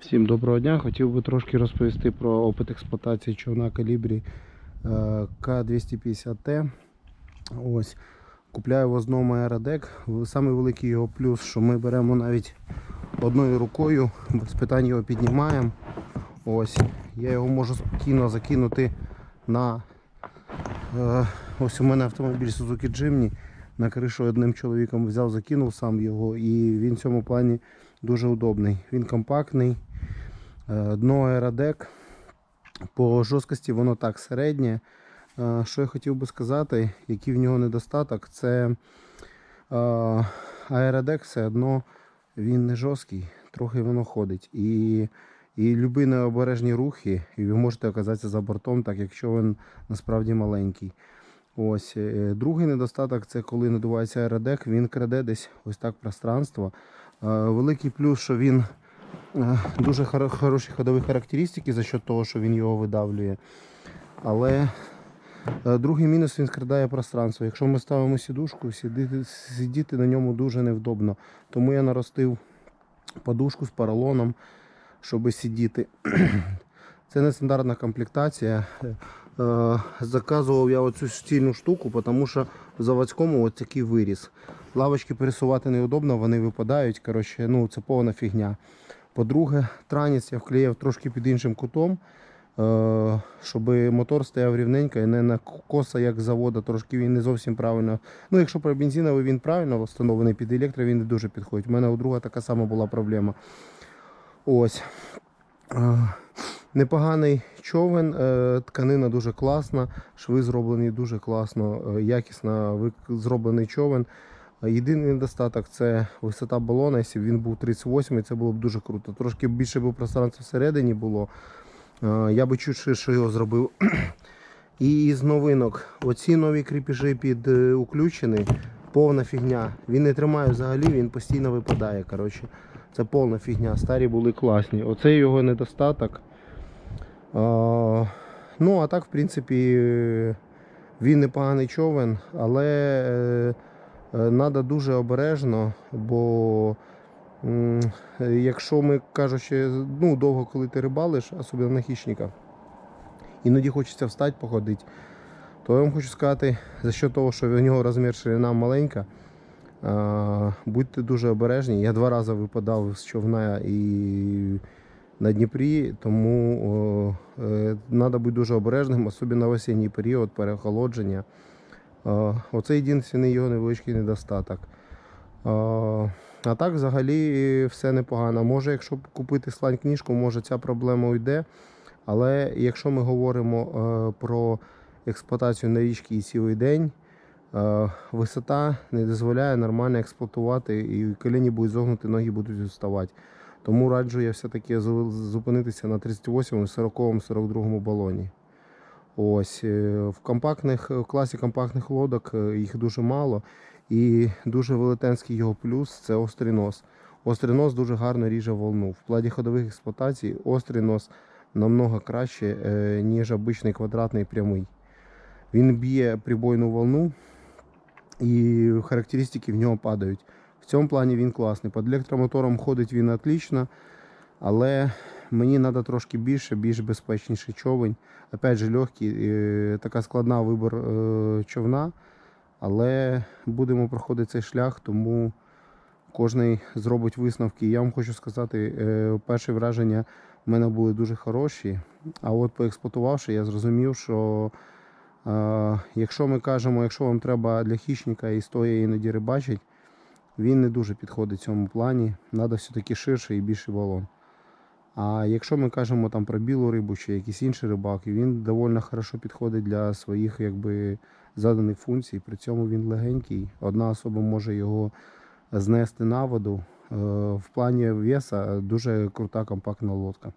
Всім доброго дня. Хотів би трошки розповісти про опит експлуатації човна калібрі е, К250Т. Ось. Купляю в основному аеродек. Самий великий його плюс, що ми беремо навіть одною рукою, без питань його піднімаємо. Ось. Я його можу спокійно закинути на. е, Ось у мене автомобіль Suzuki Jimny. На кришу одним чоловіком взяв, закинув сам його, і він в цьому плані дуже удобний. Він компактний, дно аеродек. По жорсткості воно так середнє. Е, Що я хотів би сказати, який в нього недостаток, це е, аеродек все одно він не жорсткий, трохи воно ходить. І, і любі необережні рухи, і ви можете оказатися за бортом, так якщо він насправді маленький. Ось е, другий недостаток це коли надувається аеродек, він краде десь ось так пространство. Е, Великий плюс, що він е, дуже хороші ходові характеристики за счет того, що він його видавлює. Але е, другий мінус він скрадає пространство. Якщо ми ставимо сідушку, сидіти, сидіти на ньому дуже невдобно. Тому я наростив подушку з поролоном, щоб сидіти. Це не стандартна комплектація. Е, Заказував я оцю стільну штуку, тому що в заводському такий виріс. Лавочки пересувати неудобно, вони випадають. Коротше, ну, це повна фігня. По-друге, транець я вклеїв трошки під іншим кутом, е, щоб мотор стояв рівненько і не на коса, як з заводу, трошки він не зовсім правильно. Ну, якщо про бензиновий він правильно встановлений, під електро він не дуже підходить. У мене у друга така сама була проблема. Ось. Е, Непоганий човен, е, тканина дуже класна, шви зроблені дуже класно, якісно зроблений човен. Е, Єдиний недостаток це висота балона. Якщо б він був 38, це було б дуже круто. Трошки більше б пространства всередині було. Е, Я би чуть ширше його зробив. І із новинок, оці нові кріпежі під е, уключені, повна фігня. Він не тримає взагалі, він постійно випадає. Коротше. Це повна фігня. Старі були класні. Оце його недостаток. Ну, а так, в принципі, е, він непоганий човен, але треба дуже обережно, бо е, якщо ми кажучи, ну, довго коли ти рибалиш, особливо на хищника, іноді хочеться встати, походити, то я вам хочу сказати, за що того, що в нього розмір ширина маленька, будьте дуже обережні. Я два рази випадав з човна і на Дніпрі, тому треба бути дуже обережним, особливо на осінній період переохолодження. Е, оце єдиний його невеличкий недостаток. Е, а так взагалі все непогано. Може, якщо купити слань книжку, може ця проблема уйде. Але якщо ми говоримо е, про експлуатацію на річці і цілий день, висота не дозволяє нормально експлуатувати, і коліні будуть зогнути, ноги будуть вставати. Тому раджу я все-таки зупинитися на 38, 40, 42 балоні. Ось е, в компактних в класі компактних лодок е, їх дуже мало. І дуже велетенський його плюс це острий нос. Острий нос дуже гарно ріже волну. В плані ходових експлуатацій острий нос намного краще, е, ніж обичний квадратний прямий. Він б'є прибойну волну і характеристики в нього падають. В цьому плані він класний. Під електромотором ходить він отлично, але мені треба трошки більше, більш безпечніший човень. Опять же, легкий, е, така складна вибір е, човна, але будемо проходити цей шлях, тому кожен зробить висновки. Я вам хочу сказати, е, перші враження в мене були дуже хороші. А от поексплуатувавши, я зрозумів, що якщо ми кажемо, якщо вам треба для хищника і стоя іноді рибачить, він не дуже підходить цьому плані. Треба все-таки ширше і більший балон. А якщо ми кажемо там про білу рибу чи якісь інші рибаки, він доволі хорошо підходить для своїх якби, заданих функцій. При цьому він легенький. Одна особа може його знести на воду. Е, В плані веса дуже крута компактна лодка.